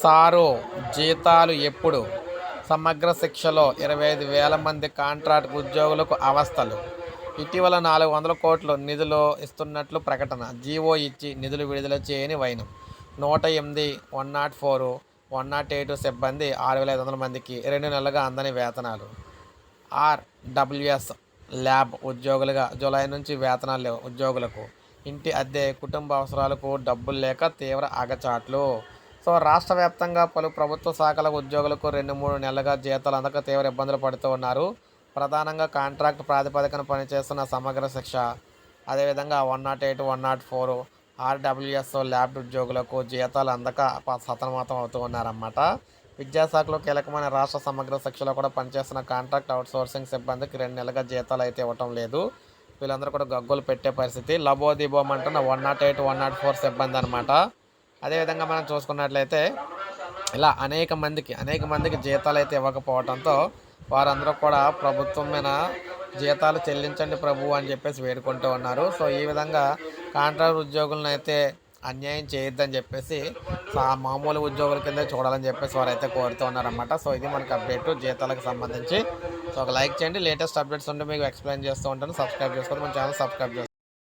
Sir జీతాలు ఎప్పుడు? సమగ్ర శిక్షలో ఇరవై ఐదు వేల మంది కాంట్రాక్ట్ ఉద్యోగులకు అవస్థలు. ఇటీవల నాలుగు వందల కోట్లు నిధులు ఇస్తున్నట్లు ప్రకటన. జీవో ఇచ్చి నిధులు విడుదల చేయని వైనం. నూట ఎనిమిది one nought four one nought eight సిబ్బంది ఆరు వేల ఐదు వందల మందికి రెండు నెలలుగా అందని వేతనాలు. ఆర్డబ్ల్యూఎస్ ల్యాబ్ ఉద్యోగులుగా జూలై నుంచి వేతనాలు లేవు ఉద్యోగులకు. ఇంటి అద్దె కుటుంబ అవసరాలకు డబ్బులు లేక తీవ్ర అగచాట్లు. సో రాష్ట్ర వ్యాప్తంగా పలు ప్రభుత్వ శాఖల ఉద్యోగులకు రెండు మూడు నెలలుగా జీతాలు అందక తీవ్ర ఇబ్బందులు పడుతూ ఉన్నారు. ప్రధానంగా కాంట్రాక్ట్ ప్రాతిపదికన పనిచేస్తున్న సమగ్ర శిక్ష అదేవిధంగా one nought eight one nought four RWS lab ఉద్యోగులకు జీతాలు అందక ప- సతమతం అవుతూ ఉన్నారన్నమాట. విద్యాశాఖలో కీలకమైన రాష్ట్ర సమగ్ర శిక్షలో కూడా పనిచేస్తున్న కాంట్రాక్ట్ అవుట్సోర్సింగ్ సిబ్బందికి రెండు నెలలుగా జీతాలు అయితే ఇవ్వటం లేదు. వీళ్ళందరూ కూడా గగ్గులు పెట్టే పరిస్థితి. లబోదిబోమంటున్న one nought eight one nought four సిబ్బంది అనమాట అదేవిధంగా మనం చూసుకున్నట్లయితే ఇలా అనేక మందికి అనేక మందికి జీతాలు అయితే ఇవ్వకపోవడంతో వారందరూ కూడా ప్రభుత్వం మీద జీతాలు చెల్లించండి ప్రభు అని చెప్పేసి వేడుకుంటూ ఉన్నారు. సో ఈ విధంగా కాంట్రాక్ట్ ఉద్యోగులను అయితే అన్యాయం చేయొద్దని చెప్పేసి సా- మామూలు ఉద్యోగుల కింద చూడాలని చెప్పేసి వారు అయితే కోరుతూ ఉన్నారన్నమాట. సో ఇది మనకు అప్డేట్ జీతాలకు సంబంధించి. సో ఒక లైక్ చేయండి. లేటెస్ట్ అప్డేట్స్ ఉంటే మీకు ఎక్స్ప్లెయిన్ చేస్తూ ఉంటాను. సబ్స్క్రైబ్ చేసుకోండి. మన ఛానల్ సబ్స్క్రైబ్ చేసుకోండి.